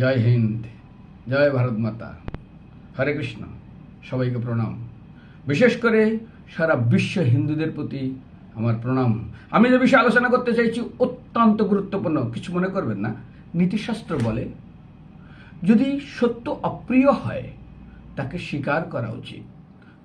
জয় হিন্দ, জয় ভারত মাতা। হরে কৃষ্ণ, সবাইকে প্রণাম। বিশেষ করে সারা বিশ্ব হিন্দুদের প্রতি আমার প্রণাম। আমি যে বিষয়ে আলোচনা করতে চাইছি অত্যন্ত গুরুত্বপূর্ণ, কিছু মনে করবেন না। নীতিশাস্ত্র বলে, যদি সত্য অপ্রিয় হয়, তাকে স্বীকার করা উচিত।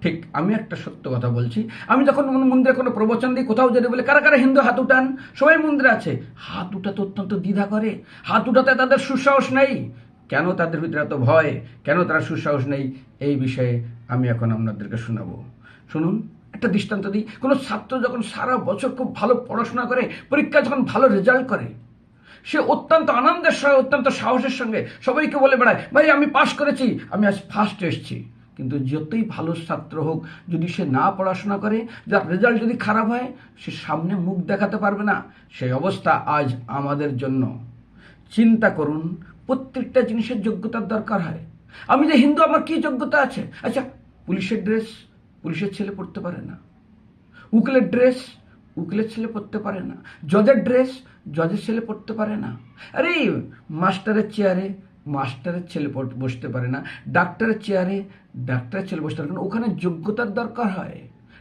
ঠিক, আমি একটা সত্য কথা বলছি। আমি যখন মন্দিরে কোনো প্রবচন দিই, কোথাও যদি বলে, কারা কারা হিন্দু হাত উঠান? সবাই মন্দিরে আছে। হাত উঠাতে অত্যন্ত দ্বিধা করে। হাত উঠাতে তাদের সুসাহস নেই। কেন তাদের ভিতরে এত ভয়? কেন তারা সুসাহস নেই? এই বিষয়ে আমি এখন আপনাদেরকে শোনাবো। শুনুন, একটা দৃষ্টান্ত দিই। কোনো ছাত্র যখন সারা বছর খুব ভালো পড়াশোনা করে, পরীক্ষা যখন ভালো রেজাল্ট করে, সে অত্যন্ত আনন্দের সঙ্গে, অত্যন্ত সাহসের সঙ্গে সবাইকে বলে বেড়ায়, ভাই, আমি পাশ করেছি, আমি আজ ফার্স্ট এসেছি। কিন্তু যতই ভালো ছাত্র হোক, যদি সে না পড়াশোনা করে, যার রেজাল্ট যদি খারাপ হয়, সে সামনে মুখ দেখাতে পারবে না। সেই অবস্থা আজ আমাদের জন্য। চিন্তা করুন, প্রত্যেকটা জিনিসের যোগ্যতার দরকার হয়। আমি যে হিন্দু, আমার কি যোগ্যতা আছে? আচ্ছা পুলিশের ড্রেস পুলিশের ছেলে পড়তে পারে না। উকিলের ড্রেস উকিলের ছেলে পড়তে পারে না। জজের ড্রেস জজের ছেলে পড়তে পারে না। আরে মাস্টারের চেয়ারে মাস্টারের ছেলে বসতে পারে না, ডাক্তারের চেয়ারে ডাক্তারের ছেলে বসতে পারে না ওখানে যোগ্যতার দরকার হয়।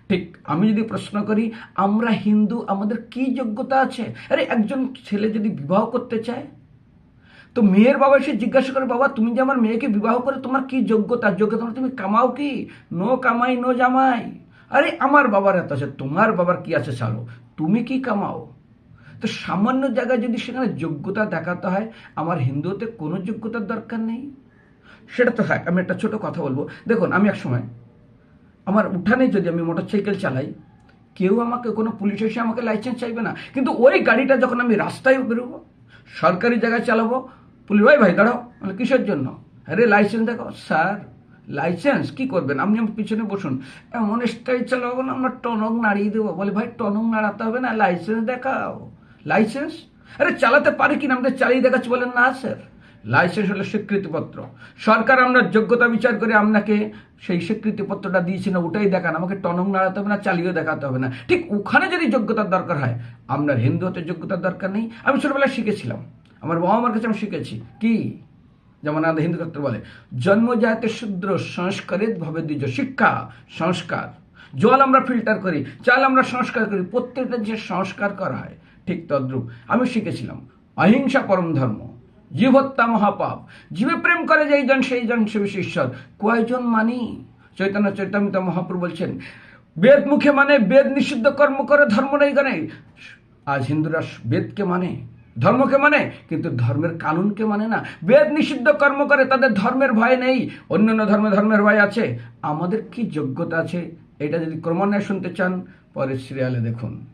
ঠিক, আমি যদি প্রশ্ন করি, আমরা হিন্দু, আমাদের কি যোগ্যতা আছে? আরে, একজন ছেলে যদি বিবাহ করতে চায়, তো মেয়ের বাবা এসে জিজ্ঞাসা করে, বাবা, তুমি যে আমার মেয়েকে বিবাহ করে, তোমার কি যোগ্যতা? যোগ্যতা মানে তুমি কামাও কি? নো কামাই, নো জামাই। আরে, আমার বাবার এত আছে, তোমার বাবার কি আছে ছাড়ো তুমি কি কামাও? তো সামান্য জায়গায় যদি সেখানে যোগ্যতা দেখাতে হয়, আমার হিন্দুতে কোনো যোগ্যতার দরকার নেই। সেটা তো থাক আমি একটা ছোট কথা বলব। দেখুন, আমি এক সময়, আমার উঠানে যদি আমি মোটর সাইকেল চালাই, কেউ আমাকে, কোনো পুলিশ এসে আমাকে লাইসেন্স চাইবে না। কিন্তু ওই গাড়িটা যখন আমি রাস্তায় বেরোবো, সরকারি জায়গায় চালাবো পুলিশ ভাই ভাই, দাঁড়াও মানে কিসের জন্য? আরে লাইসেন্স দেখো, স্যার লাইসেন্স কি করবেন? আপনি আমার পিছনে বসুন। এমন স্টাইল চালাবো না, আমরা টনক নাড়িয়ে দেবো। বলে, ভাই, টনক নাড়াতে হবে না লাইসেন্স দেখাও। লাইসেন্স আরে চালাতে পারি কিনা আমাদের চালিয়ে দেখাচ্ছি বলেন না স্যার লাইসেন্স হলো স্বীকৃতিপত্র। সরকার আমরা যোগ্যতা বিচার করে আপনাকে সেই স্বীকৃতিপত্রটা দিয়েছি না, ওটাই দেখান। আমাকে টনক নাড়াতে হবে না, চালিয়েও দেখাতে হবে না। ঠিক ওখানে যদি যোগ্যতার দরকার হয়, আপনার হিন্দু হতে যোগ্যতার দরকার নেই। আমি ছোটবেলায় শিখেছিলাম। আমার বাবা মার কাছে আমি শিখেছি। কি? যেমন আমাদের হিন্দু শাস্ত্র বলে জন্মজাতে শূদ্র সংস্কারিত ভবে দ্বিজ শিক্ষা, সংস্কার। জল আমরা ফিল্টার করি, চাল আমরা সংস্কার করি। প্রত্যেকটা যে সংস্কার করা হয়। ঠিক তদ্রূপ। আমি শিখেছিলাম, অহিংসা পরম ধর্ম জীব হত্যা মহাপাপ। জীবে প্রেম করে যেই জন, সেই জন সে বিশেষ ঈশ্বর কয়জন মানি? চৈতন্য চৈতন্য মহাপ্রভু বলছেন, বেদ মুখে মানে বেদ নিষিদ্ধ কর্ম করে ধর্ম নেই গানে আজ হিন্দুরা বেদকে মানে ধর্মকে মানে কিন্তু ধর্মের কানুনকে মানে না। বেদ নিষিদ্ধ কর্ম করে, তাদের ধর্মের ভয় নেই। অন্যান্য ধর্মে ধর্মের ভয় আছে। আমাদের কি যোগ্যতা আছে? এটা যদি ক্রমান্বয়ে শুনতে চান, পরের সিরিয়ালে দেখুন।